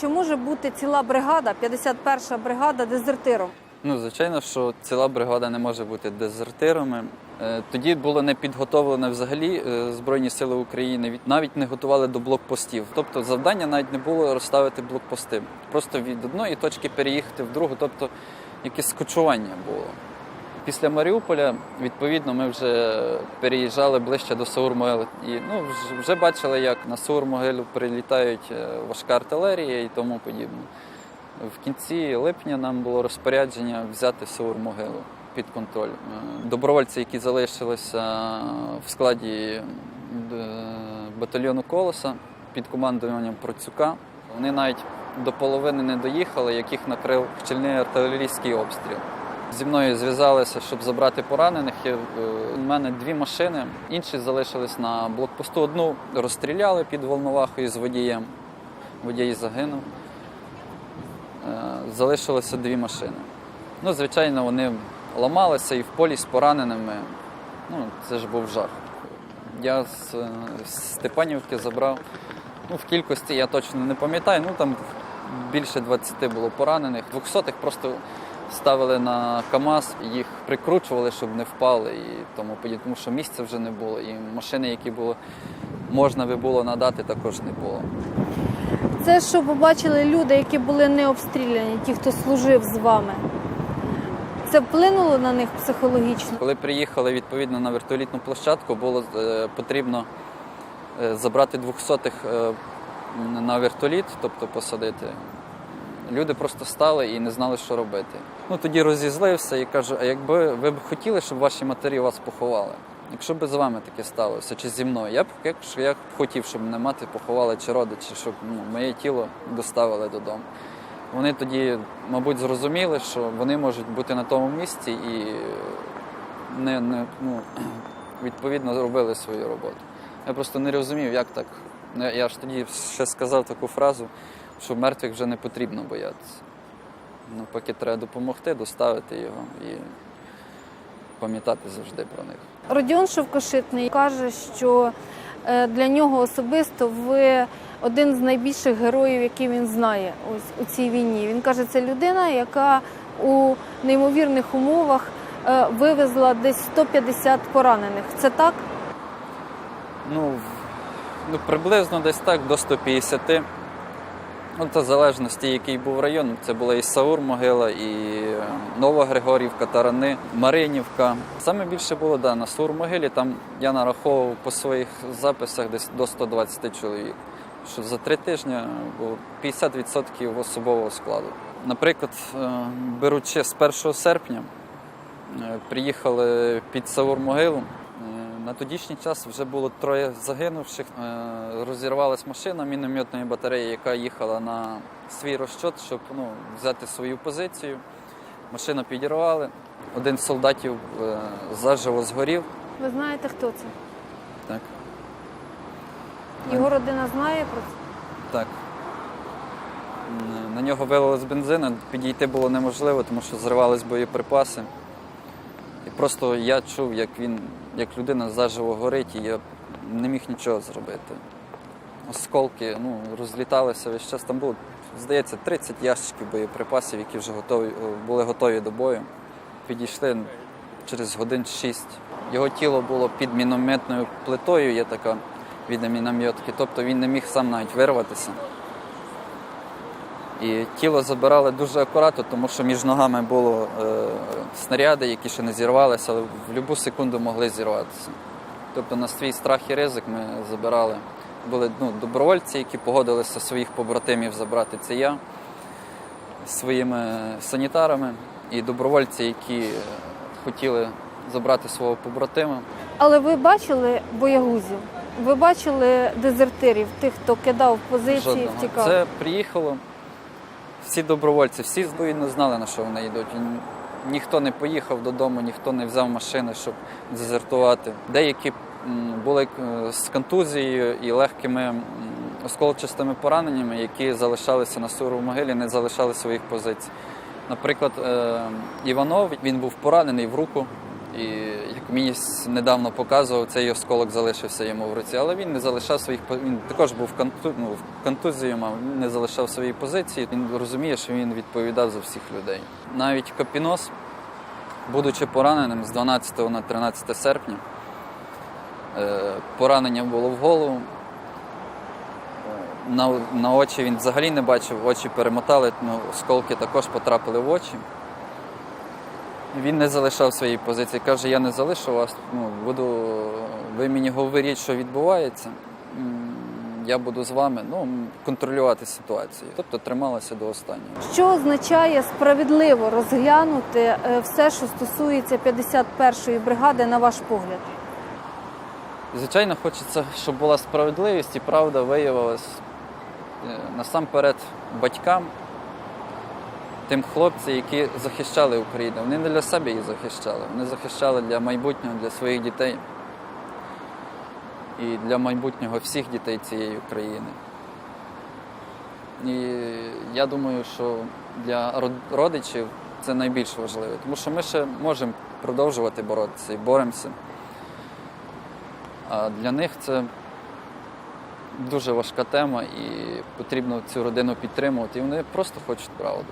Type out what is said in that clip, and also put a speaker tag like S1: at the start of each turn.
S1: Чи може бути ціла бригада, 51-ша бригада, дезертиром?
S2: Ну, звичайно, що ціла бригада не може бути дезертирами. Е, Тоді було не підготовлено взагалі е, Збройні Сили України, навіть не готували до блокпостів. Тобто завдання навіть не було розставити блокпости. Просто від одної точки переїхати в другу, тобто якесь скочування було. Після Маріуполя, відповідно, ми вже переїжджали ближче до Саур-Могили. І ну, вже- бачили, як на Саур-Могилу прилітають е, важка артилерія і тому подібне. В кінці липня нам було розпорядження взяти Саур-Могилу під контроль. Е, Добровольці, які залишилися в складі е, батальйону Колоса під командуванням Процюка, вони навіть до половини не доїхали, як їх накрив щільний артилерійський обстріл. Зі мною зв'язалися, щоб забрати поранених. Е, У мене дві машини, інші залишились на блокпосту. Одну розстріляли під Волновахою з водієм. Водій загинув. Е, Залишилося дві машини. Ну, звичайно, вони ламалися і в полі з пораненими. Ну, це ж був жах. Я з, Степанівки забрав. Ну, в кількості я точно не пам'ятаю. Ну там більше 20 було поранених. 200-х просто ставили на КАМАЗ, їх прикручували, щоб не впали і тому подібне, тому що місця вже не було. І машини, які було можна би було надати, також не було.
S1: Це що побачили люди, які були не обстріляні, ті, хто служив з вами. Це вплинуло на них психологічно.
S2: Коли приїхали відповідно на вертолітну площадку, було е, потрібно е, забрати 200-х е, на вертоліт, тобто посадити. Люди просто стали і не знали, що робити. Ну тоді розізлився і кажу: а якби ви б хотіли, щоб ваші матері вас поховали? Якщо б з вами таке сталося, чи зі мною, я б якщо я б хотів, щоб мене мати поховали чи родичі, щоб ну, моє тіло доставили додому. Вони тоді, мабуть, зрозуміли, що вони можуть бути на тому місці і не, не ну, відповідно робили свою роботу. Я просто не розумів, як так. Я я ж тоді ще сказав таку фразу, що мертвих вже не потрібно боятися. Навпаки, треба допомогти, доставити його і пам'ятати завжди про них.
S1: Родіон Шовкошитний каже, що е, для нього особисто ви один з найбільших героїв, які він знає ось у цій війні. Він каже, це людина, яка у неймовірних умовах е, вивезла десь 150 поранених. Це так?
S2: Ну, ну приблизно десь так до 150. Ну, в залежності, який був район. Це була і Саур могила, і е, Нова Григорівка, Тарани, Маринівка. Саме більше було да, на Саур могилі. Там я нараховував по своїх записах десь до 120 чоловік. Що за три тижні було 50% особового складу. Наприклад, е, беручи з 1 серпня, е, приїхали під Саур могилу. На тодішній час вже було троє загинувших. Е, Розірвалась машина мінометної батареї, яка їхала на свій розчот, щоб ну, взяти свою позицію. Машину підірвали. Один з солдатів е, заживо згорів.
S1: Ви знаєте, хто це?
S2: Так,
S1: Його родина знає про це?
S2: так. На нього вилили з бензину, підійти було неможливо, тому що зривались боєприпаси. І просто я чув, як він, як людина заживо горить, і я не міг нічого зробити. Осколки ну, розліталися весь час. Там було, здається, 30 ящиків боєприпасів, які вже готові, були готові до бою. Підійшли через годин 6. Його тіло було під мінометною плитою, є така від мінометки, тобто він не міг сам навіть вирватися. І тіло забирали дуже акуратно, тому що між ногами було е, снаряди, які ще не зірвалися, але в будь-яку секунду могли зірватися. Тобто на свій страх і ризик ми забирали. Були ну, добровольці, які погодилися своїх побратимів забрати. Це я своїми санітарами і добровольці, які хотіли забрати свого побратима.
S1: Але ви бачили боягузів? Ви бачили дезертирів, тих, хто кидав позиції,
S2: Жодного.
S1: втікав?
S2: Це приїхало всі добровольці, всі відповідно знали, на що вони йдуть. Ніхто не поїхав додому, ніхто не взяв машини, щоб дезертувати. Деякі були е, з контузією і легкими осколчастими пораненнями, які залишалися на суру могилі, не залишали своїх позицій. Наприклад, е, Іванов він був поранений в руку, і мені недавно показував, цей осколок залишився йому в руці, але він не залишав своїх він також був конту, ну, мав, він не залишав свої позиції. Він розуміє, що він відповідав за всіх людей. Навіть Капінос, будучи пораненим з 12 на 13 серпня, е, поранення було в голову. Е, На, на очі він взагалі не бачив, очі перемотали, ну, осколки також потрапили в очі. Він не залишав своєї позиції. Каже, я не залишу вас, ну, буду, ви мені говоріть, що відбувається. Я буду з вами ну, контролювати ситуацію. Тобто трималася до останнього.
S1: Що означає справедливо розглянути е, все, що стосується 51-ї бригади, на ваш погляд?
S2: Звичайно, хочеться, щоб була справедливість і правда виявилась е, насамперед батькам, тим хлопцям, які захищали Україну. Вони не для себе її захищали, вони захищали для майбутнього, для своїх дітей і для майбутнього всіх дітей цієї України. І я думаю, що для родичів це найбільш важливо, тому що ми ще можемо продовжувати боротися і боремося. А для них це дуже важка тема, і потрібно цю родину підтримувати. І вони просто хочуть правду.